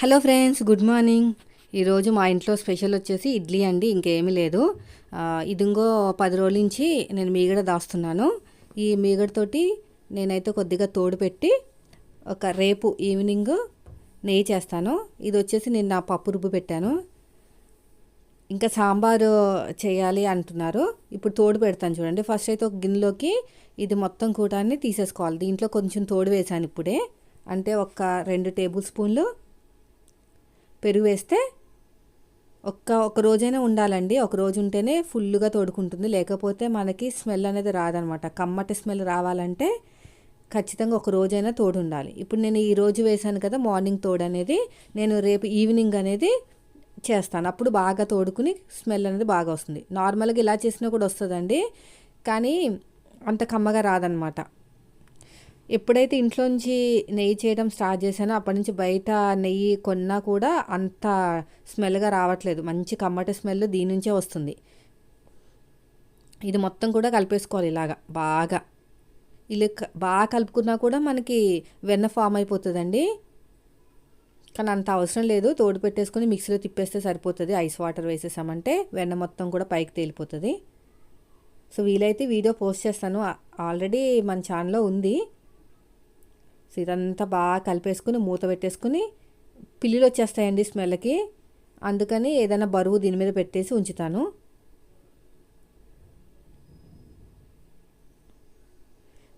Hello friends good morning. ఈరోజు మా ఇంట్లో స్పెషల్ వచ్చేసి ఇడ్లీ అండి ఇంకేమీ లేదు. ఇదిగో పది రోజుల నుంచి నేను మీగడ దాస్తున్నాను. ఈ మీగడతోటి నేనైతే కొద్దిగా తోడు పెట్టి ఒక రేపు ఈవినింగ్ నెయ్యి చేస్తాను. ఇది వచ్చేసి నేను నా పప్పు రుబ్బు పెట్టాను. ఇంకా సాంబారు చేయాలి అంటున్నారు. ఇప్పుడు తోడు పెడతాను చూడండి. ఫస్ట్ అయితే ఒక గిన్నెలోకి ఇది మొత్తం కూడాన్ని తీసేసుకోవాలి. దీంట్లో కొంచెం తోడు వేసాను ఇప్పుడే. అంటే ఒక రెండు టేబుల్ స్పూన్లు పెరుగు వేస్తే ఒక్క ఒక రోజైనా ఉండాలండి. ఒక రోజు ఉంటేనే ఫుల్గా తోడుకుంటుంది. లేకపోతే మనకి స్మెల్ అనేది రాదనమాట. కమ్మటి స్మెల్ రావాలంటే ఖచ్చితంగా ఒక రోజైనా తోడు ఉండాలి ఇప్పుడు నేను ఈ రోజు వేశాను కదా మార్నింగ్ తోడు అనేది నేను రేపు ఈవినింగ్ అనేది చేస్తాను. అప్పుడు బాగా తోడుకుని స్మెల్ అనేది బాగా వస్తుంది. నార్మల్గా ఇలా చేసినా కూడా వస్తుందండి. కానీ అంత కమ్మగా రాదనమాట. ఎప్పుడైతే ఇంట్లోంచి నెయ్యి చేయడం స్టార్ట్ చేశానో అప్పటి నుంచి బయట నెయ్యి కొన్నా కూడా అంత స్మెల్గా రావట్లేదు. మంచి కమ్మటి స్మెల్ దీని నుంచే వస్తుంది. ఇది మొత్తం కూడా కలిపేసుకోవాలి ఇలాగా బాగా. ఇలా బాగా కలుపుకున్నా కూడా మనకి వెన్న ఫామ్ అయిపోతుందండి. కానీ అంత అవసరం లేదు. తోడు పెట్టేసుకొని మిక్సీలో తిప్పేస్తే సరిపోతుంది. ఐస్ వాటర్ వేసేసామంటే వెన్న మొత్తం కూడా పైకి తేలిపోతుంది. సో వీలైతే వీడియో పోస్ట్ చేస్తాను. ఆల్రెడీ మన ఛానల్లో ఉంది. ఇదంతా బాగా కలిపేసుకుని మూత పెట్టేసుకుని పిల్లులు వచ్చేస్తాయండి స్మెల్కి. అందుకని ఏదైనా బరువు దీని మీద పెట్టేసి ఉంచుతాను.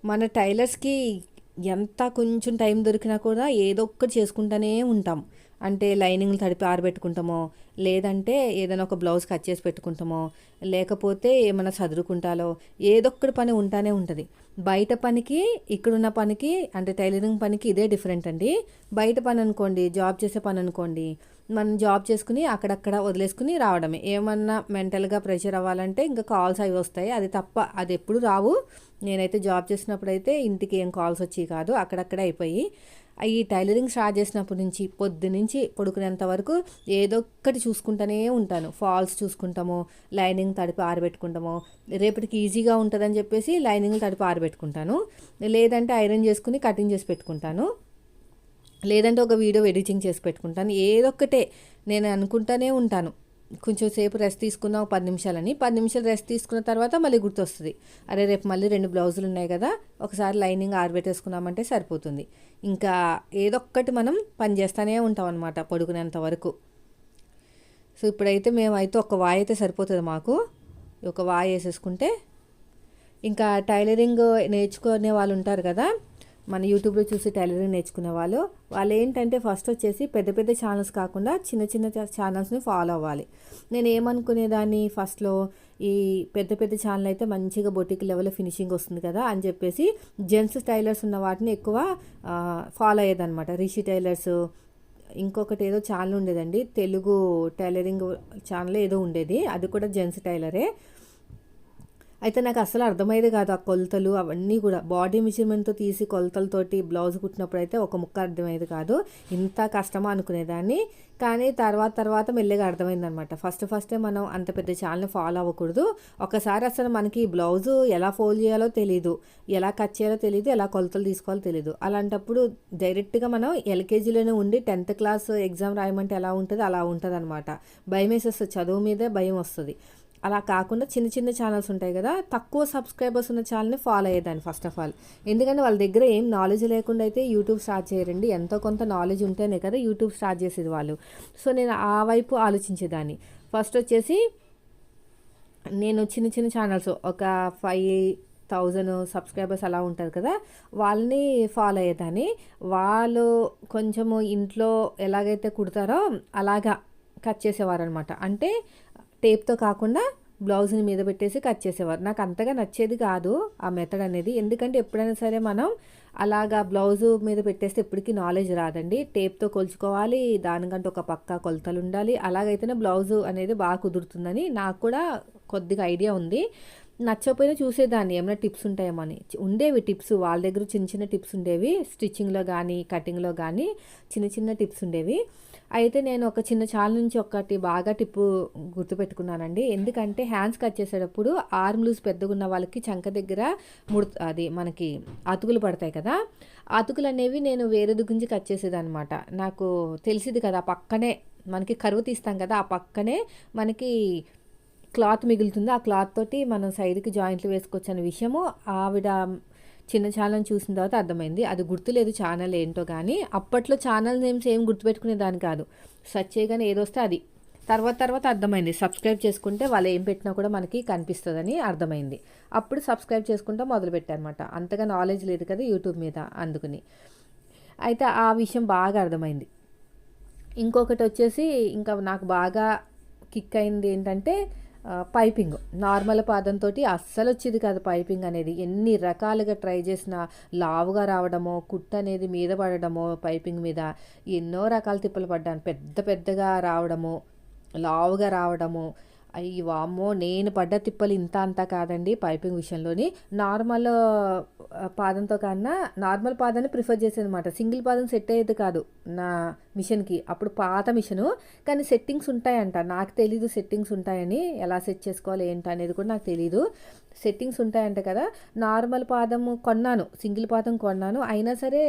మన టైలర్స్కి ఎంత కొంచెం టైం దొరికినా కూడా ఏదో ఒక్కటి చేసుకుంటూనే ఉంటాం. అంటే లైనింగ్లు తడిపి ఆరబెట్టుకుంటామో లేదంటే ఏదైనా ఒక బ్లౌజ్ కట్ చేసి పెట్టుకుంటామో లేకపోతే ఏమైనా చదువుకుంటాలో ఏదో ఒక్కటి పని ఉంటానే ఉంటుంది. బయట పనికి ఇక్కడున్న పనికి అంటే టైలరింగ్ పనికి ఇదే డిఫరెంట్ అండి. బయట పని అనుకోండి జాబ్ చేసే పని అనుకోండి మనం జాబ్ చేసుకుని అక్కడక్కడ వదిలేసుకుని రావడమే. ఏమన్నా మెంటల్గా ప్రెషర్ అవ్వాలంటే ఇంకా కాల్స్ అవి వస్తాయి. అది తప్ప అది ఎప్పుడు రావు. నేనైతే జాబ్ చేసినప్పుడు అయితే ఇంటికి ఏం కాల్స్ వచ్చి కాదు. అక్కడక్కడ అయిపోయి. ఈ టైలరింగ్ స్టార్ట్ చేసినప్పటి నుంచి పొద్దు నుంచి పడుకునేంత వరకు ఏదో ఒక్కటి చూసుకుంటూనే ఉంటాను. ఫాల్స్ చూసుకుంటాము లైనింగ్ తడిపి ఆరబెట్టుకుంటాము. రేపటికి ఈజీగా ఉంటుందని చెప్పేసి లైనింగ్ తడిపి ఆరబెట్టుకుంటాను. లేదంటే ఐరన్ చేసుకుని కటింగ్ చేసి పెట్టుకుంటాను. లేదంటే ఒక వీడియో ఎడిటింగ్ చేసి పెట్టుకుంటాను. ఏదొక్కటే నేను అనుకుంటానే ఉంటాను. కొంచెం సేపు రెస్ట్ తీసుకున్నా ఒక పది నిమిషాలని. పది నిమిషాలు రెస్ట్ తీసుకున్న తర్వాత మళ్ళీ గుర్తొస్తుంది. అరే రేపు మళ్ళీ రెండు బ్లౌజులు ఉన్నాయి కదా ఒకసారి లైనింగ్ ఆరబెట్టేసుకున్నామంటే సరిపోతుంది. ఇంకా ఏదొక్కటి మనం పని చేస్తూనే ఉంటాం అనమాట పడుకునేంత వరకు. సో ఇప్పుడైతే మేమైతే ఒక వాయి అయితే సరిపోతుంది మాకు. ఒక వాయి వేసేసుకుంటే ఇంకా టైలరింగ్ నేర్చుకునే వాళ్ళు ఉంటారు కదా మన యూట్యూబ్లో చూసి టైలరింగ్ నేర్చుకునే వాళ్ళు వాళ్ళు ఏంటంటే ఫస్ట్ వచ్చేసి పెద్ద పెద్ద ఛానల్స్ కాకుండా చిన్న చిన్న ఛానల్స్ని ఫాలో అవ్వాలి. నేను ఏమనుకునేదాన్ని? ఫస్ట్లో ఈ పెద్ద పెద్ద ఛానల్ అయితే మంచిగా బొటిక్ లెవెల్ ఫినిషింగ్ వస్తుంది కదా అని చెప్పేసి జెంట్స్ టైలర్స్ ఉన్న వాటిని ఎక్కువ ఫాలో అయ్యేదన్నమాట. రిషి టైలర్స్ ఇంకొకటి ఏదో ఛానల్ ఉండేదండి. తెలుగు టైలరింగ్ ఛానల్ ఏదో ఉండేది. అది కూడా జెంట్స్ టైలరే అయితే నాకు అసలు అర్థమయ్యేది కాదు ఆ కొలతలు అవన్నీ కూడా. బాడీ మెజర్మెంట్తో తీసి కొలతలతోటి బ్లౌజ్ కుట్టినప్పుడు అయితే ఒక ముక్క అర్థమయ్యేది కాదు. ఇంత కష్టమా అనుకునేదాన్ని. కానీ తర్వాత తర్వాత మెల్లగా అర్థమైందనమాట ఫస్ట్ ఫస్టే మనం అంత పెద్ద ఛానల్ని ఫాలో అవ్వకూడదు. ఒకసారి అసలు మనకి బ్లౌజు ఎలా ఫోల్డ్ చేయాలో తెలియదు ఎలా కట్ చేయాలో తెలియదు ఎలా కొలతలు తీసుకోవాలో తెలియదు అలాంటప్పుడు డైరెక్ట్గా మనం ఎల్కేజీలోనే ఉండి టెన్త్ క్లాస్ ఎగ్జామ్ రాయమంటే ఎలా ఉంటుంది? అలా ఉంటుంది అనమాట భయం వేసేస్తుంది. చదువు మీదే భయం వస్తుంది. అలా కాకుండా చిన్న చిన్న ఛానల్స్ ఉంటాయి కదా తక్కువ సబ్స్క్రైబర్స్ ఉన్న ఛానల్ని ఫాలో అయ్యేదాన్ని ఫస్ట్ ఆఫ్ ఆల్ ఎందుకంటే వాళ్ళ దగ్గర ఏం నాలెడ్జ్ లేకుండా అయితే యూట్యూబ్ స్టార్ట్ చేయరండి. ఎంతో కొంత నాలెడ్జ్ ఉంటేనే కదా యూట్యూబ్ స్టార్ట్ చేసేది వాళ్ళు. సో నేను ఆ వైపు ఆలోచించేదాన్ని. ఫస్ట్ వచ్చేసి నేను చిన్న చిన్న ఛానల్స్ ఒక ఫైవ్ థౌజండ్ సబ్స్క్రైబర్స్ అలా ఉంటారు కదా వాళ్ళని ఫాలో అయ్యేదాన్ని. వాళ్ళు కొంచెము ఇంట్లో ఎలాగైతే కుడతారో అలాగా కట్ చేసేవారు అనమాట అంటే టేప్తో కాకుండా బ్లౌజ్ని మీద పెట్టేసి కట్ చేసేవారు. నాకు అంతగా నచ్చేది కాదు ఆ మెథడ్ అనేది. ఎందుకంటే ఎప్పుడైనా సరే మనం అలాగా బ్లౌజ్ మీద పెట్టేస్తే ఎప్పటికీ నాలెడ్జ్ రాదండి. టేప్తో కొలుచుకోవాలి దానికంటే ఒక పక్క కొలతలు ఉండాలి. అలాగైతేనే బ్లౌజ్ అనేది బాగా కుదురుతుందని నాకు కూడా కొద్దిగా ఐడియా ఉంది. నచ్చకపోయినా చూసేదాన్ని. ఏమైనా టిప్స్ ఉంటాయేమని. అని ఉండేవి టిప్స్. వాళ్ళ దగ్గర చిన్న చిన్న టిప్స్ ఉండేవి. స్టిచ్చింగ్లో కానీ కటింగ్లో కానీ చిన్న చిన్న టిప్స్ ఉండేవి. అయితే నేను ఒక చిన్న చాల నుంచి ఒకటి బాగా టిప్పు గుర్తుపెట్టుకున్నానండి. ఎందుకంటే హ్యాండ్స్ కట్ చేసేటప్పుడు ఆర్మ్ లూజ్ పెద్దగా ఉన్న వాళ్ళకి చంక దగ్గర ముడు అది మనకి అతుకులు పడతాయి కదా. అతుకులు అనేవి నేను వేరే గురించి కట్ చేసేదనమాట నాకు తెలిసింది కదా పక్కనే మనకి కరువు తీస్తాం కదా ఆ పక్కనే మనకి క్లాత్ మిగులుతుంది. ఆ క్లాత్ తోటి మనం సైడ్కి జాయింట్లు వేసుకోవచ్చు అనే విషయము ఆవిడ చిన్న ఛానల్ చూసిన తర్వాత అర్థమైంది. అది గుర్తులేదు ఛానల్ ఏంటో కానీ అప్పట్లో ఛానల్ నేమ్స్ ఏం గుర్తుపెట్టుకునేదాని కాదు. సర్చ్ చేయగానే ఏదొస్తే అది. తర్వాత తర్వాత అర్థమైంది. సబ్స్క్రైబ్ చేసుకుంటే వాళ్ళు ఏం పెట్టినా కూడా మనకి కనిపిస్తుందని అర్థమైంది. అప్పుడు సబ్స్క్రైబ్ చేసుకుంటే మొదలుపెట్టారనమాట అంతగా నాలెడ్జ్ లేదు కదా యూట్యూబ్ మీద అందుకుని. అయితే ఆ విషయం బాగా అర్థమైంది. ఇంకొకటి వచ్చేసి ఇంకా నాకు బాగా కిక్ అయింది ఏంటంటే పైపింగ్. నార్మల్ పాదంతో అస్సలు వచ్చేది కాదు పైపింగ్ అనేది. ఎన్ని రకాలుగా ట్రై చేసినా లావుగా రావడమో కుట్ట అనేది మీద పడడమో పైపింగ్ మీద ఎన్నో రకాల తిప్పలు పడ్డాను. పెద్ద పెద్దగా రావడము లావుగా రావడము అయ్యి వామ్మో నేను పడ్డ తిప్పలు ఇంత అంతా కాదండి పైపింగ్ విషయంలోని. నార్మల్ పాదంతో కన్నా నార్మల్ పాదాన్ని ప్రిఫర్ చేసేదనమాట సింగిల్ పాదం సెట్ అయ్యేది కాదు నా మిషన్కి. అప్పుడు పాత మిషను. కానీ సెట్టింగ్స్ ఉంటాయంట. నాకు తెలీదు సెట్టింగ్స్ ఉంటాయని ఎలా సెట్ చేసుకోవాలి ఏంటి అనేది కూడా నాకు తెలీదు. సెట్టింగ్స్ ఉంటాయంట కదా. నార్మల్ పాదం కొన్నాను. సింగిల్ పాదం కొన్నాను. అయినా సరే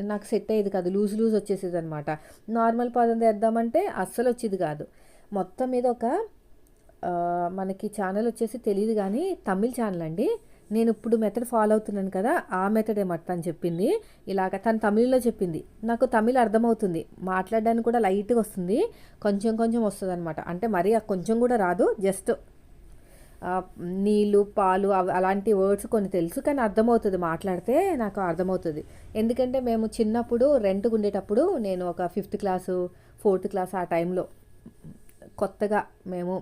నాకు సెట్ అయ్యేది కాదు. లూజ్ లూజ్ వచ్చేసేది అనమాట నార్మల్ పాదం తెద్దామంటే అస్సలు వచ్చేది కాదు. మొత్తం మీద ఒక మనకి ఛానల్ వచ్చేసి తెలియదు కానీ తమిళ్ ఛానల్ అండి. నేను ఇప్పుడు మెథడ్ ఫాలో అవుతున్నాను కదా ఆ మెథడ్ ఏమట తను చెప్పింది. ఇలాగ తను తమిళ్ళో చెప్పింది. నాకు తమిళ్ అర్థమవుతుంది. మాట్లాడడానికి కూడా లైట్గా వస్తుంది. కొంచెం కొంచెం వస్తుంది అనమాట అంటే మరీ కొంచెం కూడా రాదు జస్ట్ నీళ్ళు పాలు అలాంటి వర్డ్స్ కొన్ని తెలుసు కానీ అర్థమవుతుంది. మాట్లాడితే నాకు అర్థమవుతుంది. ఎందుకంటే మేము చిన్నప్పుడు రెంట్కు ఉండేటప్పుడు నేను ఒక ఫిఫ్త్ క్లాసు ఫోర్త్ క్లాస్ ఆ టైంలో కొత్తగా మేము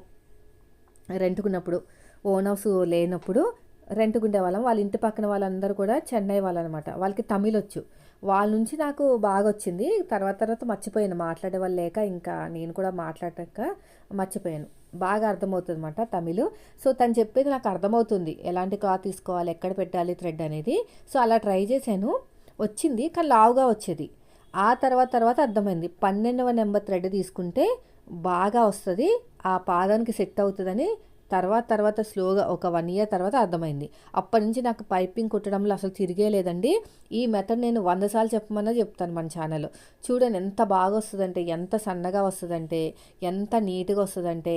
రెంట్కున్నప్పుడు ఓన్ హౌస్ లేనప్పుడు రెంట్కు ఉండేవాళ్ళం వాళ్ళ ఇంటి పక్కన వాళ్ళందరూ కూడా చెన్నై వాళ్ళనమాట. వాళ్ళకి తమిళ్ వచ్చు వాళ్ళ నుంచి నాకు బాగా వచ్చింది తర్వాత తర్వాత మర్చిపోయాను. మాట్లాడే వాళ్ళు లేక ఇంకా నేను కూడా మాట్లాడక మర్చిపోయాను. బాగా అర్థమవుతుంది అనమాట తమిళ్. సో తను చెప్పేది నాకు అర్థమవుతుంది. ఎలాంటి క్లాత్ తీసుకోవాలి ఎక్కడ పెట్టాలి థ్రెడ్ అనేది. సో అలా ట్రై చేశాను. వచ్చింది. కానీ లావుగా వచ్చేది. ఆ తర్వాత తర్వాత అర్థమైంది. పన్నెండవ నెంబర్ థ్రెడ్ తీసుకుంటే బాగా వస్తుంది ఆ పాదానికి సెట్ అవుతుందని తర్వాత తర్వాత స్లోగా ఒక వన్ ఇయర్ తర్వాత అర్థమైంది. అప్పటి నుంచి నాకు పైపింగ్ కుట్టడంలో అసలు తిరిగే లేదండి. ఈ మెథడ్ నేను వంద సార్లు చెప్పమన్నా చెప్తాను మన ఛానల్ చూడండి ఎంత బాగా వస్తుందంటే ఎంత సన్నగా వస్తుందంటే ఎంత నీట్గా వస్తుందంటే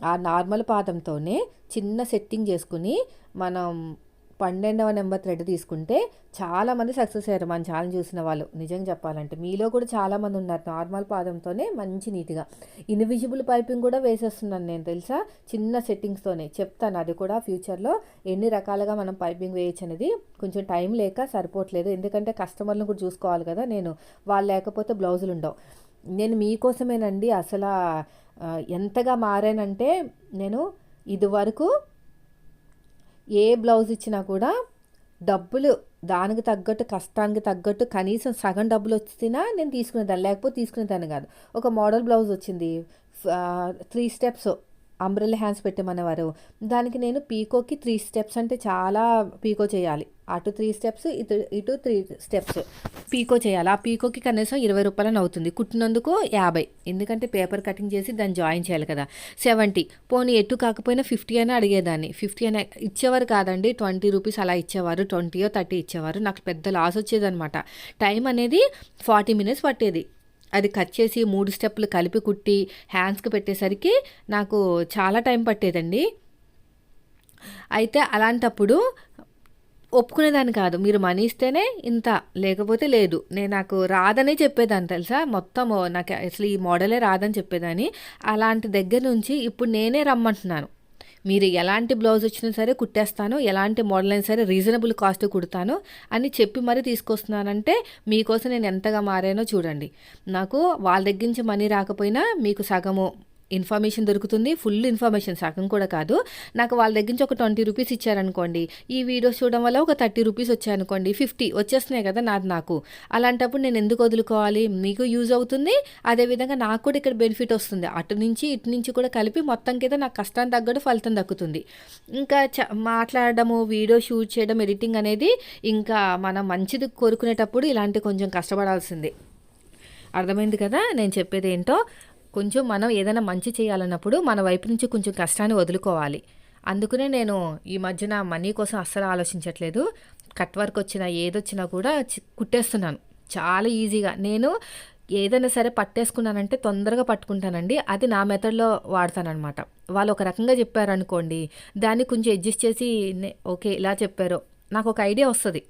ఆ నార్మల్ పాదంతోనే చిన్న సెట్టింగ్ చేసుకుని మనం పన్నెండవ నెంబర్ థ్రెడ్ తీసుకుంటే చాలామంది సక్సెస్ అయ్యారు. మన ఛానల్ చూసిన వాళ్ళు నిజంగా చెప్పాలంటే మీలో కూడా చాలామంది ఉన్నారు. నార్మల్ పాదంతోనే మంచి నీట్గా. ఇన్విజిబుల్ పైపింగ్ కూడా వేసేస్తున్నాను నేను తెలుసా? చిన్న సెట్టింగ్స్తోనే. చెప్తాను. అది కూడా ఫ్యూచర్లో ఎన్ని రకాలుగా మనం పైపింగ్ వేయచ్చు అనేది కొంచెం టైం లేక సరిపోవట్లేదు. ఎందుకంటే కస్టమర్లను కూడా చూసుకోవాలి కదా నేను. వాళ్ళు లేకపోతే బ్లౌజులు ఉండవు. నేను మీకోసమేనండి అసలు ఎంతగా మారానంటే నేను ఇదివరకు ఏ బ్లౌజ్ ఇచ్చినా కూడా డబ్బులు దానికి తగ్గట్టు కష్టానికి తగ్గట్టు కనీసం సగం డబ్బులు వచ్చినా నేను తీసుకునేదాన్ని లేకపోతే తీసుకునేదాన్ని కాదు. ఒక మోడల్ బ్లౌజ్ వచ్చింది త్రీ స్టెప్స్ అంబ్రెల్లా హ్యాండ్స్ పెట్టమనేవారు. దానికి నేను పీకోకి త్రీ స్టెప్స్ అంటే చాలా పీకో చేయాలి. అటు త్రీ స్టెప్స్ ఇటు ఇటు త్రీ స్టెప్స్ పీకో చేయాలి. ఆ పీకోకి కనీసం ఇరవై రూపాయలని అవుతుంది. కుట్టినందుకు యాభై. ఎందుకంటే పేపర్ కటింగ్ చేసి దాన్ని జాయిన్ చేయాలి కదా. సెవెంటీ. పోనీ ఎటు కాకపోయినా ఫిఫ్టీ అయినా అడిగేదాన్ని. ఫిఫ్టీ అయినా ఇచ్చేవారు కాదండి. ట్వంటీ రూపీస్ అలా ఇచ్చేవారు. ట్వంటీయో థర్టీ ఇచ్చేవారు. నాకు పెద్ద లాస్ వచ్చేదనమాట టైం అనేది ఫార్టీ మినిట్స్ పట్టేది. అది కట్ చేసి మూడు స్టెప్పులు కలిపి కుట్టి హ్యాండ్స్కి పెట్టేసరికి నాకు చాలా టైం పట్టేదండి. అయితే అలాంటప్పుడు ఒప్పుకునేదాన్ని కాదు. మీరు మనీ ఇస్తేనే ఇంత లేకపోతే లేదు. నేను నాకు రాదనే చెప్పేదాన్ని తెలుసా? మొత్తం నాకు అసలు ఈ మోడలే రాదని చెప్పేదాన్ని. అలాంటి దగ్గర నుంచి ఇప్పుడు నేనే రమ్మంటున్నాను. మీరు ఎలాంటి బ్లౌజ్ వచ్చినా సరే కుట్టేస్తాను ఎలాంటి మోడల్ అయినా సరే రీజనబుల్ కాస్ట్ కుడతాను అని చెప్పి మరీ తీసుకొస్తున్నానంటే మీకోసం నేను ఎంతగా మారానో చూడండి. నాకు వాళ్ళ దగ్గర నుంచి మనీ రాకపోయినా మీకు సగము ఇన్ఫర్మేషన్ దొరుకుతుంది ఫుల్ ఇన్ఫర్మేషన్. సగం కూడా కాదు. నాకు వాళ్ళ దగ్గర నుంచి ఒక ట్వంటీ రూపీస్ ఇచ్చారనుకోండి. ఈ వీడియోస్ చూడడం వల్ల ఒక థర్టీ రూపీస్ వచ్చాయనుకోండి. ఫిఫ్టీ వచ్చేస్తున్నాయి కదా నాది నాకు. అలాంటప్పుడు నేను ఎందుకు వదులుకోవాలి? మీకు యూజ్ అవుతుంది. అదేవిధంగా నాకు కూడా ఇక్కడ బెనిఫిట్ వస్తుంది. అటు నుంచి ఇటు నుంచి కూడా కలిపి మొత్తం కింద నాకు కష్టాన్ని తగ్గట్టు ఫలితం దక్కుతుంది. ఇంకా చ మాట్లాడడము వీడియో షూట్ చేయడం ఎడిటింగ్ అనేది ఇంకా మనం మంచిది కోరుకునేటప్పుడు ఇలాంటి కొంచెం కష్టపడాల్సిందే. అర్థమైంది కదా? నేను చెప్పేది ఏంటో కొంచెం మనం ఏదైనా మంచి చేయాలన్నప్పుడు మన వైపు నుంచి కొంచెం కష్టాన్ని వదులుకోవాలి. అందుకనే నేను ఈ మధ్యన మనీ కోసం అస్సలు ఆలోచించట్లేదు. కట్ వర్క్ వచ్చినా ఏదొచ్చినా కూడా కుట్టేస్తున్నాను. చాలా ఈజీగా. నేను ఏదైనా సరే పట్టేసుకున్నానంటే తొందరగా పట్టుకుంటానండి. అది నా మెథడ్లో వాడతానమాట వాళ్ళు ఒక రకంగా చెప్పారనుకోండి దాన్ని కొంచెం అడ్జస్ట్ చేసి నే- ఓకే ఇలా చెప్పారు. నాకు ఒక ఐడియా వస్తుంది.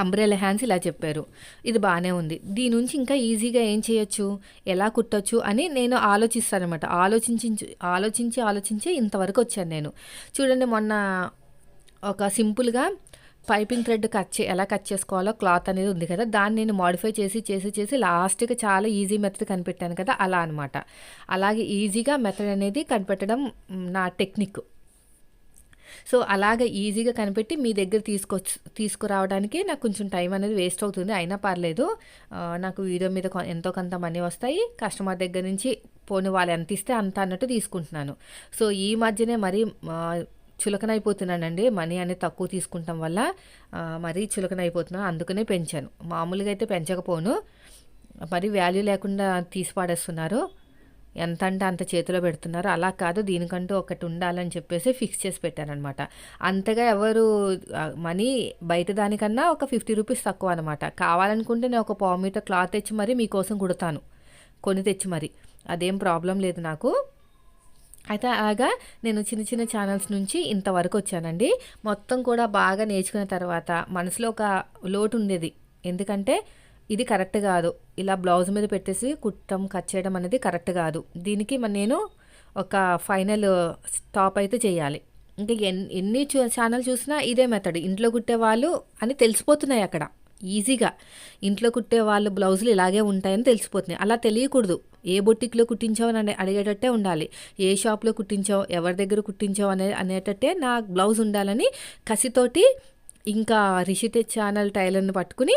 అంబ్రెల్లా హ్యాండ్స్ ఇలా చెప్పారు. ఇది బాగానే ఉంది. దీని నుంచి ఇంకా ఈజీగా ఏం చేయొచ్చు? ఎలా కుట్టొచ్చు? అని నేను ఆలోచిస్తానమాట ఆలోచించి ఆలోచించి ఆలోచించి ఇంతవరకు వచ్చాను నేను. చూడండి మొన్న ఒక సింపుల్గా పైపింగ్ థ్రెడ్ కట్ చే ఎలా కట్ చేసుకోవాలో క్లాత్ అనేది ఉంది కదా? దాన్ని నేను మాడిఫై చేసి చేసి చేసి లాస్ట్కి చాలా ఈజీ మెథడ్ కనిపెట్టాను కదా? అలా అనమాట అలాగే ఈజీగా మెథడ్ అనేది కనిపెట్టడం నా టెక్నిక్. సో అలాగ ఈజీగా కనిపెట్టి మీ దగ్గర తీసుకొచ్చి తీసుకురావడానికి నాకు కొంచెం టైం అనేది వేస్ట్ అవుతుంది. అయినా పర్లేదు నాకు వీడియో మీద కొ- ఎంతో కొంత మనీ వస్తాయి. కస్టమర్ దగ్గర నుంచి పోనీ వాళ్ళు ఎంత ఇస్తే అంత అన్నట్టు తీసుకుంటున్నాను. సో ఈ మధ్యనే మరీ ఆ, చులకనైపోతున్నానండి. మనీ అనేది తక్కువ తీసుకుంటాం వల్ల మరీ మరీ చులకనైపోతున్నాను అందుకనే పెంచాను. మామూలుగా అయితే పెంచకపోను. మరి వాల్యూ లేకుండా తీసి పాడేస్తున్నారు ఎంత అంటే అంత చేతిలో పెడుతున్నారు. అలా కాదు దీనికంటూ ఒకటి ఉండాలని చెప్పేసి ఫిక్స్ చేసి పెట్టారనమాట అంతగా ఎవరు మనీ బయట దానికన్నా ఒక ఫిఫ్టీ రూపీస్ తక్కువ అనమాట కావాలనుకుంటే నేను ఒక పావు మీటర్ క్లాత్ తెచ్చి మరీ మీకోసం కుడతాను. కొని తెచ్చి మరి. అదేం ప్రాబ్లం లేదు నాకు. అయితే అలాగా నేను చిన్న చిన్న ఛానల్స్ నుంచి ఇంతవరకు వచ్చానండి. మొత్తం కూడా బాగా నేర్చుకున్న తర్వాత మనసులో ఒక లోటు ఉండేది. ఎందుకంటే ఇది కరెక్ట్ కాదు. ఇలా బ్లౌజ్ మీద పెట్టేసి కుట్టం కట్ చేయడం అనేది కరెక్ట్ కాదు. దీనికి నేను ఒక ఫైనల్ స్టాప్ అయితే చేయాలి. ఇంకా ఎన్ ఎన్ని ఛానల్ చూసినా ఇదే మెథడ్. ఇంట్లో కుట్టేవాళ్ళు అని తెలిసిపోతున్నాయి అక్కడ. ఈజీగా. ఇంట్లో కుట్టే వాళ్ళు బ్లౌజులు ఇలాగే ఉంటాయని తెలిసిపోతున్నాయి. అలా తెలియకూడదు. ఏ బొట్టిక్లో కుట్టించావు అని అడిగేటట్టే ఉండాలి. ఏ షాప్లో కుట్టించావు ఎవరి దగ్గర కుట్టించావు అనే అనేటట్టే నా బ్లౌజ్ ఉండాలని కసితోటి ఇంకా రిషితే ఛానల్ టైలర్ని పట్టుకుని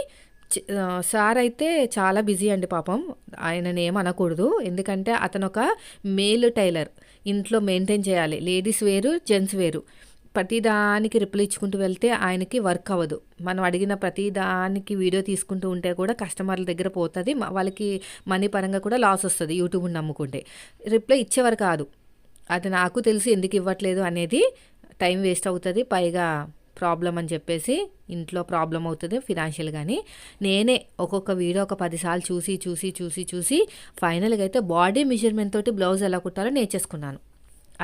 సార్ అయితే చాలా బిజీ అండి పాపం. ఆయనని ఏమనకూడదు అనకూడదు. ఎందుకంటే అతను ఒక మేల్ టైలర్. ఇంట్లో మెయింటైన్ చేయాలి. లేడీస్ వేరు జెంట్స్ వేరు. ప్రతిదానికి రిప్లై ఇచ్చుకుంటూ వెళ్తే ఆయనకి వర్క్ అవ్వదు. మనం అడిగిన ప్రతిదానికి వీడియో తీసుకుంటూ ఉంటే కూడా కస్టమర్ల దగ్గర పోతుంది. వాళ్ళకి మనీ పరంగా కూడా లాస్ వస్తుంది యూట్యూబ్ని నమ్ముకుంటే. రిప్లై ఇచ్చేవారు కాదు. అది నాకు తెలిసి ఎందుకు ఇవ్వట్లేదు అనేది టైం వేస్ట్ అవుతుంది. పైగా ప్రాబ్లం అని చెప్పేసి ఇంట్లో ప్రాబ్లం అవుతుంది ఫినాన్షియల్ కానీ నేనే ఒక్కొక్క వీడియో ఒక పదిసార్లు చూసి చూసి చూసి చూసి ఫైనల్గా అయితే బాడీ మెజర్మెంట్ తోటి బ్లౌజ్ ఎలా కుట్టాలో నేర్చేసుకున్నాను.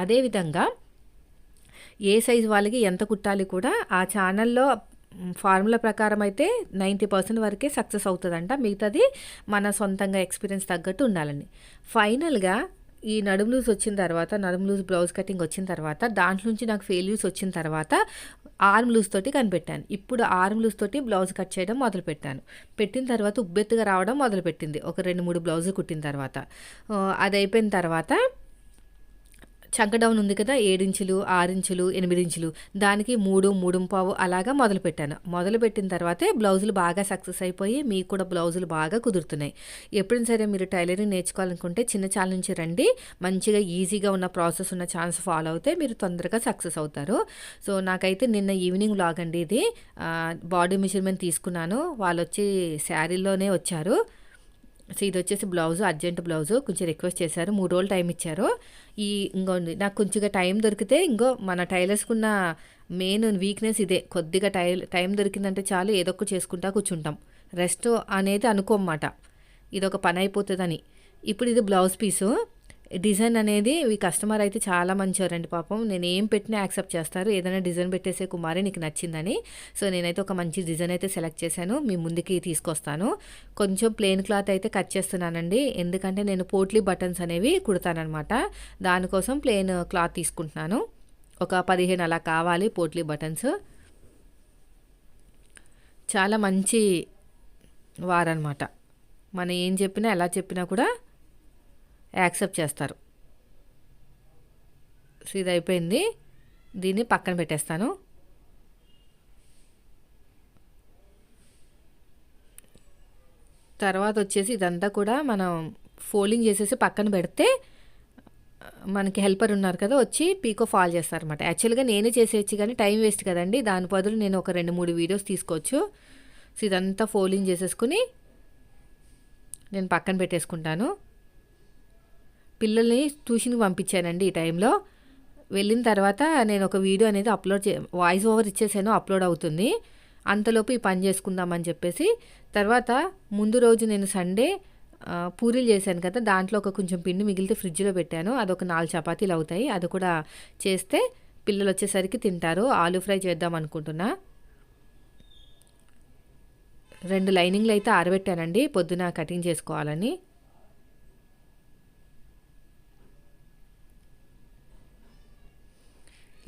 అదేవిధంగా ఏ సైజ్ వాళ్ళకి ఎంత కుట్టాలి కూడా ఆ ఛానల్లో ఫార్ములా ప్రకారం అయితే నైంటీ పర్సెంట్ వరకే సక్సెస్ అవుతుందంట. మిగతాది మన సొంతంగా ఎక్స్పీరియన్స్ తగ్గట్టు ఉండాలని. ఫైనల్గా ఈ నడుము లూజ్ వచ్చిన తర్వాత నడుము లూజ్ బ్లౌజ్ కటింగ్ వచ్చిన తర్వాత దాంట్లో నుంచి నాకు ఫెయిల్యూస్ వచ్చిన తర్వాత ఆర్మ్ లూజ్ తోటి కనిపెట్టాను. ఇప్పుడు ఆర్మ్ లూజ్ తోటి బ్లౌజ్ కట్ చేయడం మొదలు పెట్టాను పెట్టిన తర్వాత ఉబ్బెత్తుగా రావడం మొదలుపెట్టింది. ఒక రెండు మూడు బ్లౌజులు కుట్టిన తర్వాత. అది అయిపోయిన తర్వాత చంక డౌన్ ఉంది కదా ఏడించులు ఆరించులు ఎనిమిది ఇంచులు దానికి మూడు మూడు పావు అలాగా మొదలు పెట్టాను. మొదలు పెట్టిన తర్వాతే బ్లౌజులు బాగా సక్సెస్ అయిపోయి మీకు కూడా బ్లౌజులు బాగా కుదురుతున్నాయి. ఎప్పుడైనా సరే మీరు టైలరింగ్ నేర్చుకోవాలనుకుంటే చిన్న ఛానల్ నుంచి రండి. మంచిగా ఈజీగా ఉన్న ప్రాసెస్ ఉన్న ఛాన్స్ ఫాలో అవుతే మీరు తొందరగా సక్సెస్ అవుతారు. సో నాకైతే నిన్న ఈవినింగ్ లాగ్ అండి ఇది. బాడీ మెజర్మెంట్ తీసుకున్నాను. వాళ్ళు వచ్చి శారీలోనే వచ్చారు. సో ఇది వచ్చేసి బ్లౌజ్ అర్జెంట్ బ్లౌజ్ కొంచెం రిక్వెస్ట్ చేశారు. మూడు రోజులు టైం ఇచ్చారు. ఈ ఇంకో నాకు కొంచెంగా టైం దొరికితే ఇంకో మన టైలర్స్కున్న మెయిన్ వీక్నెస్ ఇదే. కొద్దిగా టై టైం దొరికిందంటే చాలు ఏదో ఒకటి చేసుకుంటా కూర్చుంటాం. రెస్ట్ అనేది అనుకోమాట ఇది ఒక పని అయిపోతుందని. ఇప్పుడు ఇది బ్లౌజ్ పీసు. డిజైన్ అనేది ఈ కస్టమర్ అయితే చాలా మంచివారండి పాపం. నేను ఏం పెట్టినా యాక్సెప్ట్ చేస్తారు. ఏదైనా డిజైన్ పెట్టేసే కుమారి నీకు నచ్చిందని. సో నేనైతే ఒక మంచి డిజైన్ అయితే సెలెక్ట్ చేశాను. మీ ముందుకి తీసుకొస్తాను. కొంచెం ప్లెయిన్ క్లాత్ అయితే కట్ చేస్తున్నానండి. ఎందుకంటే నేను పోట్లీ బటన్స్ అనేవి కుడతానమాట దానికోసం ప్లెయిన్ క్లాత్ తీసుకుంటున్నాను. ఒక పదిహేను అలా కావాలి పోట్లీ బటన్స్. చాలా మంచి వారనమాట మనం ఏం చెప్పినా ఎలా చెప్పినా కూడా యాక్సెప్ట్ చేస్తారు. సో ఇది అయిపోయింది. దీన్ని పక్కన పెట్టేస్తాను. తర్వాత వచ్చేసి ఇదంతా కూడా మనం ఫోల్డింగ్ చేసేసి పక్కన పెడితే మనకి హెల్పర్ ఉన్నారు కదా వచ్చి పీకో ఫాల్ చేస్తారనమాట యాక్చువల్గా నేనే చేసేయచ్చు కానీ టైం వేస్ట్ కదండి. దాని బదులు నేను ఒక రెండు మూడు వీడియోస్ తీసుకోవచ్చు. సో ఇదంతా ఫోల్డింగ్ చేసేసుకుని నేను పక్కన పెట్టేసుకుంటాను. పిల్లల్ని ట్యూషన్కి పంపించానండి ఈ టైంలో. వెళ్ళిన తర్వాత నేను ఒక వీడియో అనేది అప్లోడ్ చే వాయిస్ ఓవర్ ఇచ్చేసాను అప్లోడ్ అవుతుంది. అంతలోపు ఈ పని చేసుకుందామని చెప్పేసి. తర్వాత ముందు రోజు నేను సండే పూరీలు చేశాను కదా దాంట్లో ఒక కొంచెం పిండి మిగిలితే ఫ్రిడ్జ్లో పెట్టాను. అదొక నాలుగు చపాతీలు అవుతాయి. అది కూడా చేస్తే పిల్లలు వచ్చేసరికి తింటారు. ఆలూ ఫ్రై చేద్దాం అనుకుంటున్నా. రెండు లైనింగ్లు అయితే ఆరబెట్టానండి. పొద్దున కటింగ్ చేసుకోవాలని.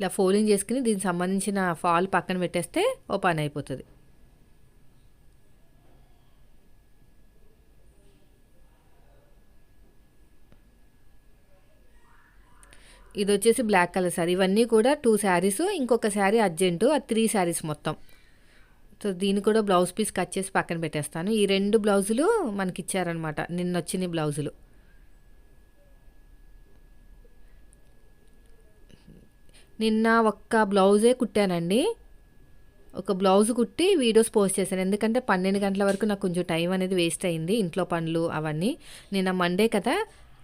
ఇలా ఫోలింగ్ చేసుకుని దీనికి సంబంధించిన ఫాల్ పక్కన పెట్టేస్తే ఓ పని అయిపోతుంది. ఇది వచ్చేసి బ్లాక్ కలర్ సారీ ఇవన్నీ కూడా టూ శారీస్ ఇంకొక శారీ అర్జెంటు అది త్రీ శారీస్ మొత్తం. సో దీన్ని కూడా బ్లౌజ్ పీస్ కట్ చేసి పక్కన పెట్టేస్తాను. ఈ రెండు బ్లౌజులు మనకి ఇచ్చారనమాట నిన్న వచ్చిన బ్లౌజులు నిన్న ఒక్క బ్లౌజే కుట్టానండి. ఒక బ్లౌజ్ కుట్టి వీడియోస్ పోస్ట్ చేశాను. ఎందుకంటే పన్నెండు గంటల వరకు నాకు కొంచెం టైం అనేది వేస్ట్ అయింది ఇంట్లో పనులు అవన్నీ. నిన్న మండే కదా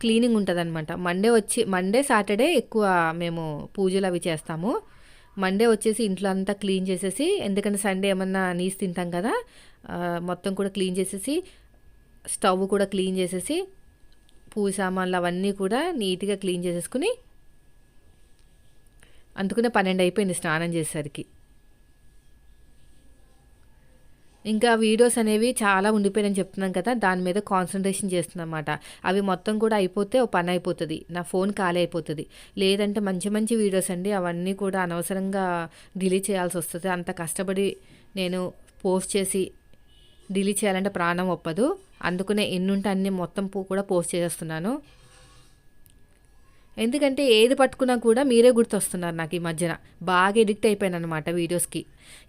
క్లీనింగ్ ఉంటుంది అనమాట మండే వచ్చి మండే సాటర్డే ఎక్కువ మేము పూజలు అవి చేస్తాము. మండే వచ్చేసి ఇంట్లో అంతా క్లీన్ చేసేసి ఎందుకంటే సండే ఏమన్నా నీస్ తింటాం కదా మొత్తం కూడా క్లీన్ చేసేసి స్టవ్ కూడా క్లీన్ చేసేసి పూజ సామాన్లు అవన్నీ కూడా నీట్గా క్లీన్ చేసేసుకుని అందుకునే పన్నెండు అయిపోయింది స్నానం చేసేసరికి. ఇంకా వీడియోస్ అనేవి చాలా ఉండిపోయాయని చెప్తున్నాం కదా దాని మీద కాన్సన్ట్రేషన్ చేస్తున్నమాట అవి మొత్తం కూడా అయిపోతే ఓ పని అయిపోతుంది. నా ఫోన్ ఖాళీ అయిపోతుంది. లేదంటే మంచి మంచి వీడియోస్ అండి అవన్నీ కూడా అనవసరంగా డిలీట్ చేయాల్సి వస్తుంది. అంత కష్టపడి నేను పోస్ట్ చేసి డిలీట్ చేయాలంటే ప్రాణం ఒప్పదు. అందుకునే ఎన్నుంటే అన్నీ మొత్తం కూడా పోస్ట్ చేసేస్తున్నాను. ఎందుకంటే ఏది పట్టుకున్నా కూడా మీరే గుర్తొస్తున్నారు నాకు ఈ మధ్యన. బాగా ఎడిక్ట్ అయిపోయాను అనమాట వీడియోస్కి.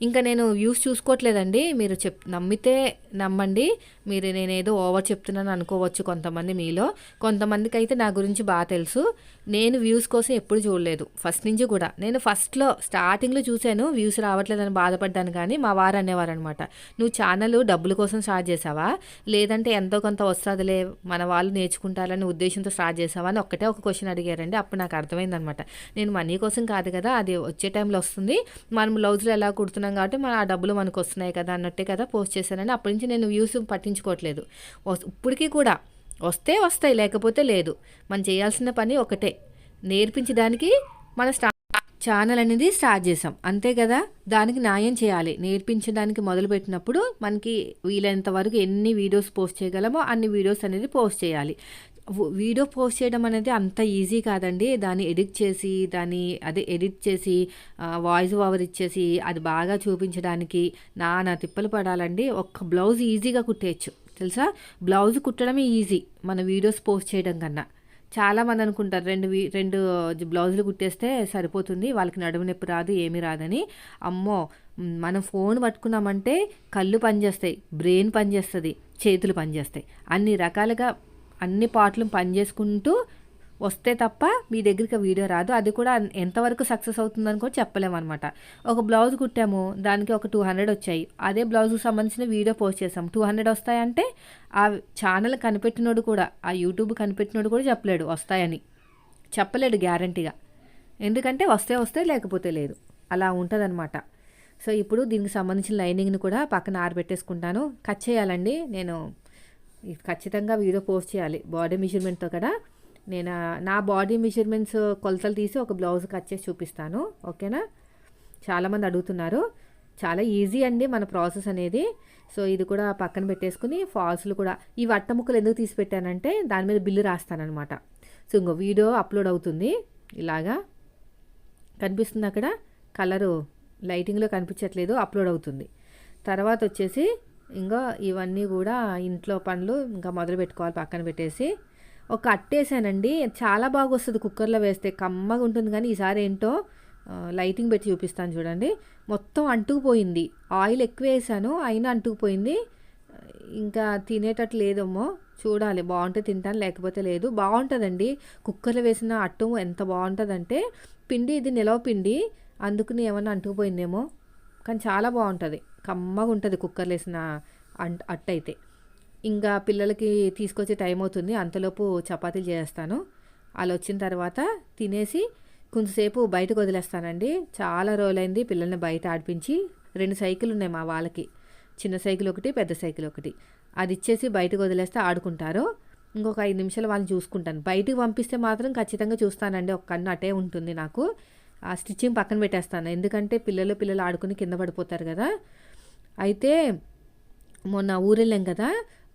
ఇంకా నేను వ్యూస్ చూసుకోవట్లేదండి. మీరు చెప్ నమ్మితే నమ్మండి. మీరు నేనేదో ఓవర్ చెప్తున్నాను అనుకోవచ్చు కొంతమంది మీలో. కొంతమందికి అయితే నా గురించి బాగా తెలుసు. నేను వ్యూస్ కోసం ఎప్పుడు చూడలేదు. ఫస్ట్ నుంచి కూడా. నేను ఫస్ట్లో స్టార్టింగ్లో చూశాను. వ్యూస్ రావట్లేదని బాధపడ్డాను కానీ మా వారు అనేవారు అనమాట నువ్వు ఛానల్ డబ్బుల కోసం స్టార్ట్ చేసావా? లేదంటే ఎంతో కొంత వస్తుందిలే మన వాళ్ళు నేర్చుకుంటారని ఉద్దేశంతో స్టార్ట్ చేసావా? అని ఒక్కటే ఒక క్వశ్చన్ అడిగారండి. అప్పుడు నాకు అర్థమైందనమాట నేను మనీ కోసం కాదు కదా అది వచ్చే టైంలో వస్తుంది. మనం బ్లౌజ్లో ఎలా కుడుతున్నాం కాబట్టి మన ఆ డబ్బులు మనకు వస్తున్నాయి కదా అన్నట్టే కదా పోస్ట్ చేశానని అప్పటి నుంచి నేను వ్యూస్ పట్టించుకోవట్లేదు. ఇప్పటికీ కూడా వస్తే వస్తాయి లేకపోతే లేదు. మనం చేయాల్సిన పని ఒకటే. నేర్పించడానికి మన స్టా ఛానల్ అనేది స్టార్ట్ చేసాం అంతే కదా? దానికి న్యాయం చేయాలి. నేర్పించడానికి మొదలుపెట్టినప్పుడు మనకి వీలైనంత వరకు ఎన్ని వీడియోస్ పోస్ట్ చేయగలమో అన్ని వీడియోస్ అనేది పోస్ట్ చేయాలి. వీడియో పోస్ట్ చేయడం అనేది అంత ఈజీ కాదండి. దాన్ని ఎడిట్ చేసి దాన్ని అదే ఎడిట్ చేసి వాయిస్ ఓవర్ ఇచ్చేసి అది బాగా చూపించడానికి నానా తిప్పలు పడాలండి. ఒక్క బ్లౌజ్ ఈజీగా కుట్టేయచ్చు. తెలుసా? బ్లౌజ్ కుట్టడమే ఈజీ మన వీడియోస్ పోస్ట్ చేయడం కన్నా. చాలామంది అనుకుంటారు రెండు రెండు బ్లౌజులు కుట్టేస్తే సరిపోతుంది వాళ్ళకి నడుము నొప్పి రాదు ఏమీ రాదని. అమ్మో! మనం ఫోన్ పట్టుకున్నామంటే కళ్ళు పనిచేస్తాయి బ్రెయిన్ పనిచేస్తుంది చేతులు పనిచేస్తాయి. అన్ని రకాలుగా అన్ని పాటలు పనిచేసుకుంటూ వస్తే తప్ప మీ దగ్గరికి వీడియో రాదు. అది కూడా ఎంతవరకు సక్సెస్ అవుతుందని కూడా చెప్పలేమన్నమాట ఒక బ్లౌజ్ కుట్టాము దానికి ఒక టూ హండ్రెడ్ వచ్చాయి. అదే బ్లౌజ్కి సంబంధించిన వీడియో పోస్ట్ చేసాం టూ హండ్రెడ్ వస్తాయంటే ఆ ఛానల్ కనిపెట్టినోడు కూడా ఆ యూట్యూబ్ కనిపెట్టినోడు కూడా చెప్పలేడు వస్తాయని. చెప్పలేడు గ్యారంటీగా. ఎందుకంటే వస్తే వస్తే లేకపోతే లేదు. అలా ఉంటుందన్నమాట. సో ఇప్పుడు దీనికి సంబంధించిన లైనింగ్ని కూడా పక్కన ఆరబెట్టేసుకుంటాను. కట్ చేయాలండి. నేను ఖచ్చితంగా వీడియో పోస్ట్ చేయాలి. బాడీ మెజర్మెంట్తో కూడా నేను నా బాడీ మెజర్మెంట్స్ కొలతలు తీసి ఒక బ్లౌజ్ కట్ చేసి చూపిస్తాను. ఓకేనా? చాలామంది అడుగుతున్నారు. చాలా ఈజీ అండి మన ప్రాసెస్ అనేది. సో ఇది కూడా పక్కన పెట్టేసుకుని ఫాల్స్లు కూడా. ఈ వట్ట ముక్కలు ఎందుకు తీసి పెట్టానంటే దాని మీద బిల్లు రాస్తానమాట సో ఇంకో వీడియో అప్లోడ్ అవుతుంది. ఇలాగా. కనిపిస్తుంది అక్కడ. కలరు లైటింగ్లో కనిపించట్లేదు. అప్లోడ్ అవుతుంది. తర్వాత వచ్చేసి ఇంకా ఇవన్నీ కూడా ఇంట్లో పనులు ఇంకా మొదలు పెట్టుకోవాలి పక్కన పెట్టేసి. ఒక అట్టేసానండి. చాలా బాగా వస్తుంది కుక్కర్లో వేస్తే. కమ్మగా ఉంటుంది కానీ ఈసారి ఏంటో లైటింగ్ పెట్టి చూపిస్తాను చూడండి. మొత్తం అంటుకుపోయింది. ఆయిల్ ఎక్కువ వేసాను అయినా అంటుకుపోయింది. ఇంకా తినేటట్టు లేదేమో. చూడాలి. బాగుంటే తింటాను లేకపోతే లేదు. బాగుంటుందండి. కుక్కర్లో వేసిన అట్టు ఎంత బాగుంటుందంటే పిండి ఇది నిలవ పిండి అందుకుని ఏమన్నా అంటుకుపోయిందేమో. కానీ చాలా బాగుంటుంది. కమ్మగా ఉంటుంది కుక్కర్లో వేసిన అంట్ అట్టయితే. ఇంకా పిల్లలకి తీసుకొచ్చే టైం అవుతుంది. అంతలోపు చపాతీలు చేస్తాను. వాళ్ళు వచ్చిన తర్వాత తినేసి కొంతసేపు బయటకు వదిలేస్తానండి. చాలా రోజులైంది పిల్లల్ని బయట ఆడిపించి. రెండు సైకిల్ ఉన్నాయి మా వాళ్ళకి. చిన్న సైకిల్ ఒకటి పెద్ద సైకిల్ ఒకటి. అది ఇచ్చేసి బయటకు వదిలేస్తే ఆడుకుంటారు. ఇంకొక ఐదు నిమిషాలు వాళ్ళని చూసుకుంటాను. బయటకు పంపిస్తే మాత్రం ఖచ్చితంగా చూస్తానండి. ఒక కన్ను అటే ఉంటుంది నాకు. ఆ స్టిచ్చింగ్ పక్కన పెట్టేస్తాను. ఎందుకంటే పిల్లలు పిల్లలు ఆడుకుని కింద పడిపోతారు కదా. అయితే మొన్న ఊరెళ్ళాం కదా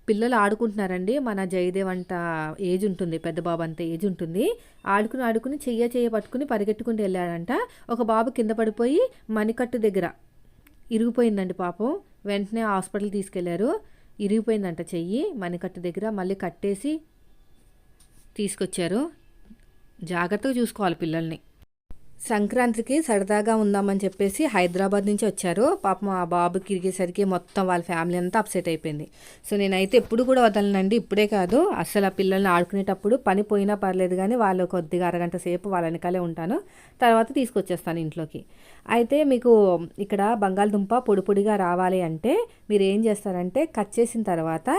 పిల్లలు ఆడుకుంటున్నారండి. మన జయదేవ్ అంట ఏజ్ ఉంటుంది పెద్ద బాబు అంత ఏజ్ ఉంటుంది. ఆడుకుని ఆడుకుని చెయ్య చెయ్య పట్టుకుని పరిగెట్టుకుంటూ వెళ్ళాడంట. ఒక బాబు కింద పడిపోయి మణికట్టు దగ్గర ఇరిగిపోయిందండి పాపం. వెంటనే హాస్పిటల్ తీసుకెళ్ళారు. ఇరిగిపోయిందంట చెయ్యి మణికట్టు దగ్గర మళ్ళీ కట్టేసి తీసుకొచ్చారు. జాగ్రత్తగా చూసుకోవాలి పిల్లల్ని. సంక్రాంతికి సరదాగా ఉందామని చెప్పేసి హైదరాబాద్ నుంచి వచ్చారు. పాపం ఆ బాబుకి ఇరిగేసరికి మొత్తం వాళ్ళ ఫ్యామిలీ అంతా అప్సెట్ అయిపోయింది. సో నేనైతే ఎప్పుడు కూడా వదలనండి. ఇప్పుడే కాదు అసలు ఆ పిల్లల్ని ఆడుకునేటప్పుడు పని పోయినా పర్లేదు కానీ వాళ్ళు కొద్దిగా అరగంట సేపు వాళ్ళ వెనకాలే ఉంటాను. తర్వాత తీసుకొచ్చేస్తాను ఇంట్లోకి. అయితే మీకు ఇక్కడ బంగాళదుంప పొడి పొడిగా రావాలి అంటే మీరు ఏం చేస్తారంటే కట్ చేసిన తర్వాత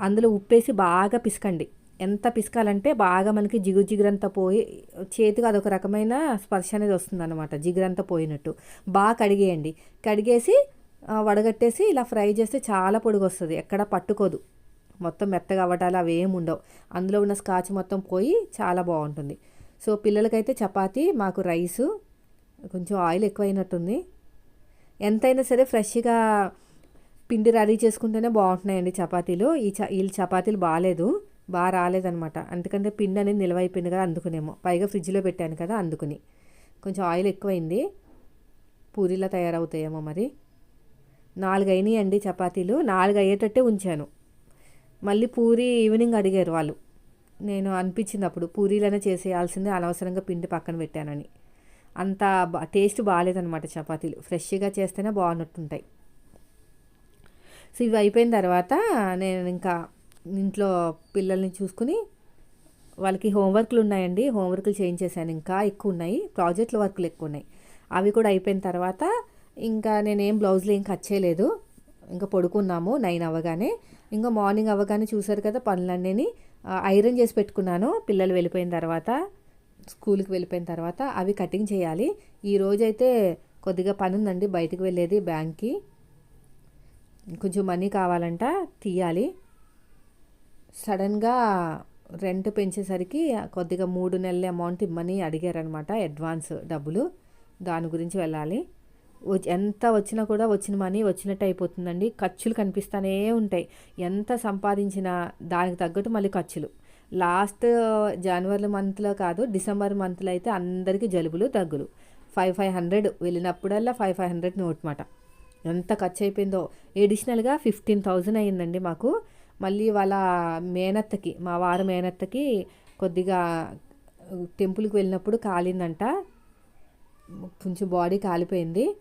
అందులో ఉప్పేసి బాగా పిసకండి. ఎంత పిసకాలంటే బాగా మనకి జిగురు జిగురంతా పోయి చేతికి అదొక రకమైన స్పర్శ అనేది వస్తుంది అనమాట జిగురంతా పోయినట్టు. బాగా కడిగేయండి. కడిగేసి వడగట్టేసి ఇలా ఫ్రై చేస్తే చాలా పొడిగి వస్తుంది ఎక్కడ పట్టుకోదు. మొత్తం మెత్తగా అవ్వటాలు అవి ఏమి ఉండవు. అందులో ఉన్న స్కాచ్ మొత్తం పోయి చాలా బాగుంటుంది. సో పిల్లలకైతే చపాతీ మాకు రైసు కొంచెం ఆయిల్ ఎక్కువైనట్టుంది. ఎంతైనా సరే ఫ్రెష్గా పిండి రెడీ చేసుకుంటేనే బాగుంటున్నాయండి చపాతీలు. ఈ చ వీళ్ళు చపాతీలు బాగాలేదు. బాగా రాలేదనమాట ఎందుకంటే పిండి అనేది నిలవైపోయింది కదా అందుకునేమో. పైగా ఫ్రిడ్జ్లో పెట్టాను కదా అందుకుని. కొంచెం ఆయిల్ ఎక్కువైంది. పూరీలా తయారవుతాయేమో మరి. నాలుగు అయినాయి అండి చపాతీలు. నాలుగు అయ్యేటట్టే ఉంచాను. మళ్ళీ పూరి ఈవినింగ్ అడిగారు వాళ్ళు. నేను అనిపించింది అప్పుడు పూరీలనే చేసేయాల్సిందే అనవసరంగా పిండి పక్కన పెట్టానని. అంత బా- టేస్ట్ బాగాలేదనమాట చపాతీలు. ఫ్రెష్గా చేస్తేనే బాగున్నట్టుంటాయి. సో ఇవి అయిపోయిన తర్వాత నేను ఇంకా ఇంట్లో పిల్లల్ని చూసుకుని వాళ్ళకి హోంవర్క్లు ఉన్నాయండి. హోంవర్క్లు చేయించేసాను ఇంకా ఎక్కువ ఉన్నాయి ప్రాజెక్టుల వర్క్లు ఎక్కువ ఉన్నాయి అవి కూడా అయిపోయిన తర్వాత ఇంకా నేనేం బ్లౌజ్లు ఏం కట్ చేయలేదు. ఇంకా పడుకున్నాము. నైన్ అవ్వగానే. ఇంకా మార్నింగ్ అవ్వగానే చూసారు కదా పనులన్నీ ఐరన్ చేసి పెట్టుకున్నాను. పిల్లలు వెళ్ళిపోయిన తర్వాత స్కూల్కి వెళ్ళిపోయిన తర్వాత అవి కటింగ్ చేయాలి. ఈ రోజైతే కొద్దిగా పని ఉందండి బయటికి వెళ్ళేది బ్యాంక్కి. కొంచెం మనీ కావాలంట తీయాలి. సడన్గా రెంట్ పెంచేసరికి కొద్దిగా మూడు నెలల అమౌంట్ ఇమ్మని అడిగారనమాట అడ్వాన్స్ డబ్బులు. దాని గురించి వెళ్ళాలి. ఎంత వచ్చినా కూడా వచ్చిన మనీ వచ్చినట్టు అయిపోతుందండి. ఖర్చులు కనిపిస్తూనే ఉంటాయి. ఎంత సంపాదించినా దానికి తగ్గట్టు మళ్ళీ ఖర్చులు. లాస్ట్ జనవరి మంత్లో కాదు డిసెంబర్ మంత్లో అయితే అందరికీ జలుబులు దగ్గులు. ఫైవ్ ఫైవ్ హండ్రెడ్ వెళ్ళినప్పుడల్లా ఫైవ్ ఫైవ్ హండ్రెడ్ నోట్ మాట ఎంత ఖర్చు అయిపోయిందో ఎడిషనల్గా ఫిఫ్టీన్ థౌజండ్ అయ్యిందండి మాకు. మళ్ళీ వాళ్ళ మేనత్తకి మా వారి మేనత్తకి కొద్దిగా టెంపుల్కి వెళ్ళినప్పుడు కాలిందంట. కొంచెం బాడీ కాలిపోయింది.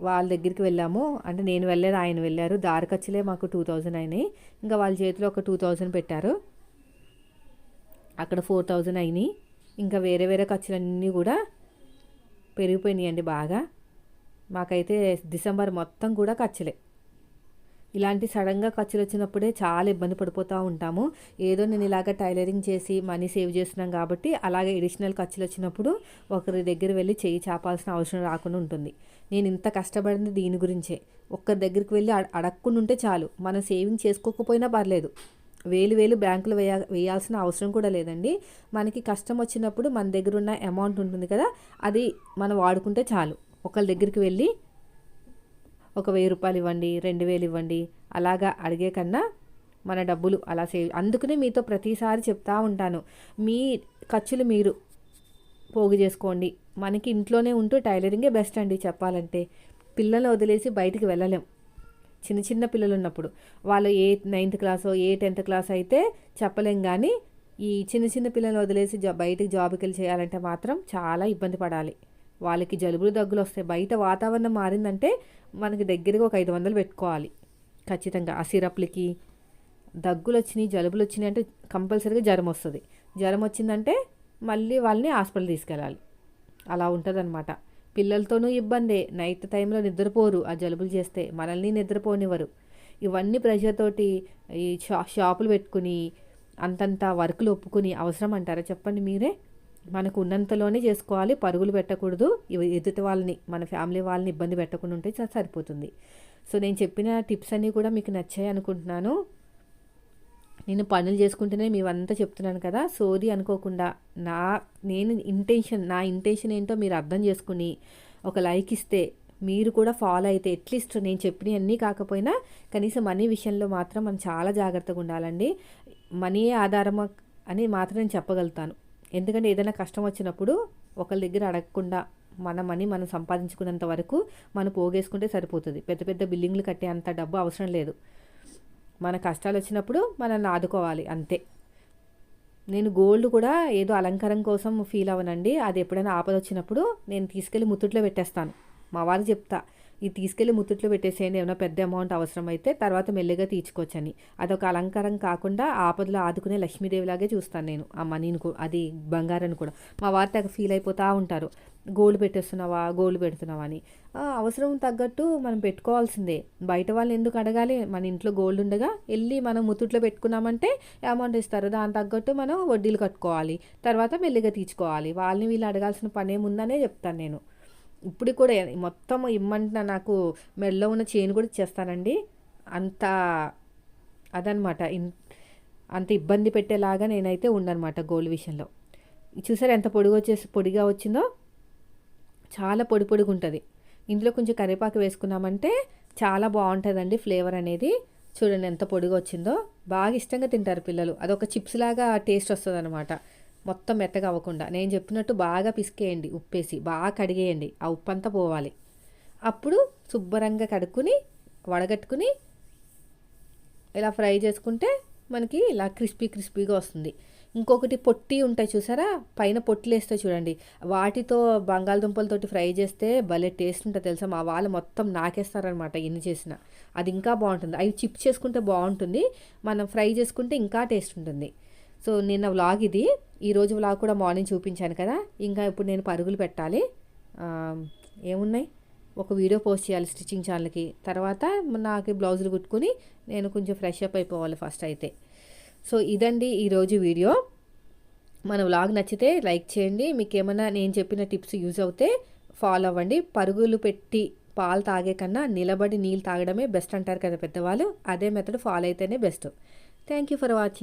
వాళ్ళ దగ్గరికి వెళ్ళాము. అంటే నేను వెళ్ళారు ఆయన వెళ్ళారు. దారి ఖర్చులే మాకు టూ థౌజండ్ అయినాయి. ఇంకా వాళ్ళ చేతిలో ఒక టూ థౌజండ్ పెట్టారు. అక్కడ ఫోర్ థౌజండ్ అయినాయి. ఇంకా వేరే వేరే ఖర్చులన్నీ కూడా పెరిగిపోయినాయండి బాగా. మాకైతే డిసెంబర్ మొత్తం కూడా ఖర్చులే. ఇలాంటి సడన్గా ఖర్చులు వచ్చినప్పుడే చాలా ఇబ్బంది పడిపోతూ ఉంటాము. ఏదో నేను ఇలాగ టైలరింగ్ చేసి మనీ సేవ్ చేస్తున్నాం కాబట్టి అలాగే ఎడిషనల్ ఖర్చులు వచ్చినప్పుడు ఒకరి దగ్గర వెళ్ళి చేయి చాపాల్సిన అవసరం రాకుండా ఉంటుంది. నేను ఇంత కష్టపడింది దీని గురించే. ఒక్కరి దగ్గరికి వెళ్ళి అడగకుండా ఉంటే చాలు. మనం సేవింగ్ చేసుకోకపోయినా పర్లేదు. వేలు వేలు బ్యాంకులు వేయ వేయాల్సిన అవసరం కూడా లేదండి. మనకి కష్టం వచ్చినప్పుడు మన దగ్గర ఉన్న అమౌంట్ ఉంటుంది కదా అది మనం వాడుకుంటే చాలు. ఒకరి దగ్గరికి వెళ్ళి ఒక వెయ్యి రూపాయలు ఇవ్వండి రెండు వేలు ఇవ్వండి అలాగా అడిగే కన్నా మన డబ్బులు అలా సేవ్ అందుకనే మీతో ప్రతిసారి చెప్తా ఉంటాను. మీ ఖర్చులు మీరు పోగు చేసుకోండి. మనకి ఇంట్లోనే ఉంటూ టైలరింగే బెస్ట్ అండి చెప్పాలంటే. పిల్లల్ని వదిలేసి బయటికి వెళ్ళలేం. చిన్న చిన్న పిల్లలు ఉన్నప్పుడు. వాళ్ళు ఏ నైన్త్ క్లాసో ఏ టెన్త్ క్లాస్ అయితే చెప్పలేం కానీ ఈ చిన్న చిన్న పిల్లల్ని వదిలేసి జా బయటకు జాబ్కి వెళ్ళి చేయాలంటే మాత్రం చాలా ఇబ్బంది పడాలి. వాళ్ళకి జలుబులు దగ్గులు వస్తాయి. బయట వాతావరణం మారిందంటే మనకి దగ్గరగా ఒక ఐదు వందలు పెట్టుకోవాలి. ఖచ్చితంగా ఆ సిరప్లకి దగ్గులు వచ్చినాయి జలుబులు వచ్చినాయి అంటే కంపల్సరీగా జ్వరం వస్తుంది. జ్వరం వచ్చిందంటే మళ్ళీ వాళ్ళని హాస్పిటల్ తీసుకెళ్ళాలి. అలా ఉంటుందన్నమాట. పిల్లలతోనూ ఇబ్బందే. నైట్ టైంలో నిద్రపోరు. ఆ జలుబులు చేస్తే మనల్ని నిద్రపోనివ్వరు. ఇవన్నీ ప్రెషర్ తోటి ఈ షా షాపులు పెట్టుకుని అంతంత వర్కులు ఒప్పుకుని అవసరం అంటారా? చెప్పండి మీరే. మనకు ఉన్నంతలోనే చేసుకోవాలి పరుగులు పెట్టకూడదు. ఇవి ఎదుటి వాళ్ళని మన ఫ్యామిలీ వాళ్ళని ఇబ్బంది పెట్టకుండా ఉంటే సరిపోతుంది. సో నేను చెప్పిన టిప్స్ అన్నీ కూడా మీకు నచ్చాయి అనుకుంటున్నాను. నేను పనులు చేసుకుంటేనే మీవంతా చెప్తున్నాను కదా. సోది అనుకోకుండా నా నేను ఇంటెన్షన్ నా ఇంటెన్షన్ ఏంటో మీరు అర్థం చేసుకుని ఒక లైక్ ఇస్తే మీరు కూడా ఫాలో అయితే అట్లీస్ట్ నేను చెప్పినవన్నీ కాకపోయినా కనీసం మనీ విషయంలో మాత్రం మనం చాలా జాగ్రత్తగా ఉండాలండి. మనీయే ఆధారమ అని మాత్రం నేను చెప్పగలుగుతాను. ఎందుకంటే ఏదైనా కష్టం వచ్చినప్పుడు ఒకరి దగ్గర అడగకుండా మన మనీ మనం సంపాదించుకున్నంత వరకు మనం పోగేసుకుంటే సరిపోతుంది. పెద్ద పెద్ద బిల్డింగ్లు కట్టే అంత డబ్బు అవసరం లేదు. మన కష్టాలు వచ్చినప్పుడు మనల్ని ఆదుకోవాలి అంతే. నేను గోల్డ్ కూడా ఏదో అలంకారం కోసం ఫీల్ అవ్వనండి. అది ఎప్పుడైనా ఆపద వచ్చినప్పుడు నేను తీసుకెళ్ళి ముత్తుట్లో పెట్టేస్తాను. మా వారికి చెప్తా ఇది తీసుకెళ్ళి ముత్తుట్లో పెట్టేసేయండి ఏమైనా పెద్ద అమౌంట్ అవసరం అయితే తర్వాత మెల్లిగా తీర్చుకోవచ్చని. అదొక అలంకారం కాకుండా ఆపదలో ఆదుకునే లక్ష్మీదేవిలాగే చూస్తాను నేను. ఆ మనీని అది బంగారాన్ని కూడా. మా వారి తెగ ఫీల్ అయిపోతూ ఉంటారు. గోల్డ్ పెట్టేస్తున్నావా గోల్డ్ పెడుతున్నావా అని. అవసరం తగ్గట్టు మనం పెట్టుకోవాల్సిందే. బయట వాళ్ళని ఎందుకు అడగాలి? మన ఇంట్లో గోల్డ్ ఉండగా వెళ్ళి మనం ముత్తుట్లో పెట్టుకున్నామంటే అమౌంట్ ఇస్తారు. దాని తగ్గట్టు మనం వడ్డీలు కట్టుకోవాలి. తర్వాత మెల్లిగా తీర్చుకోవాలి. వాళ్ళని వీళ్ళు అడగాల్సిన పని ఏముందనే చెప్తాను నేను. ఇప్పుడు కూడా మొత్తం ఇమ్మంటున్నా నాకు మెడలో ఉన్న చైన్ కూడా ఇచ్చేస్తానండి. అంత అదనమాట. అంత ఇబ్బంది పెట్టేలాగా నేనైతే ఉండనమాట గోల్డ్ విషయంలో. చూసారు ఎంత పొడిగా వచ్చేసి పొడిగా వచ్చిందో? చాలా పొడి పొడిగా ఉంటుంది. ఇందులో కొంచెం కరివేపాకు వేసుకున్నామంటే చాలా బాగుంటుందండి ఫ్లేవర్ అనేది. చూడండి ఎంత పొడిగా వచ్చిందో. బాగా ఇష్టంగా తింటారు పిల్లలు. అదొక చిప్స్ లాగా టేస్ట్ వస్తుంది అనమాట మొత్తం మెత్తగా అవ్వకుండా నేను చెప్పినట్టు బాగా పిసికేయండి ఉప్పేసి బాగా కడిగేయండి ఆ ఉప్పు అంతా పోవాలి. అప్పుడు శుభ్రంగా కడుక్కుని వడగట్టుకుని ఇలా ఫ్రై చేసుకుంటే మనకి ఇలా క్రిస్పీ క్రిస్పీగా వస్తుంది. ఇంకొకటి పొట్టి ఉంటాయి చూసారా? పైన పొట్టి వేస్తే చూడండి. వాటితో బంగాళదుంపలతోటి ఫ్రై చేస్తే భలే టేస్ట్ ఉంటుంది తెలుసా? మా వాళ్ళు మొత్తం నాకేస్తారనమాట ఎన్ని చేసిన. అది ఇంకా బాగుంటుంది. అవి చిప్ చేసుకుంటే బాగుంటుంది. మనం ఫ్రై చేసుకుంటే ఇంకా టేస్ట్ ఉంటుంది. సో నిన్న వ్లాగ్ ఇది. ఈరోజు వ్లాగ్ కూడా మార్నింగ్ చూపించాను కదా. ఇంకా ఇప్పుడు నేను పరుగులు పెట్టాలి. ఏమున్నాయి? ఒక వీడియో పోస్ట్ చేయాలి స్టిచ్చింగ్ ఛానల్కి తర్వాత నాకు బ్లౌజులు కుట్టుకుని నేను కొంచెం ఫ్రెష్ అప్ అయిపోవాలి ఫస్ట్ అయితే. సో ఇదండి ఈరోజు వీడియో మన వ్లాగ్ నచ్చితే లైక్ చేయండి. మీకు ఏమైనా నేను చెప్పిన టిప్స్ యూజ్ అవుతే ఫాలో అవ్వండి. పరుగులు పెట్టి పాలు తాగే కన్నా నిలబడి నీళ్ళు తాగడమే బెస్ట్ అంటారు కదా పెద్దవాళ్ళు. అదే మెథడ్ ఫాలో అయితేనే best thank you for watching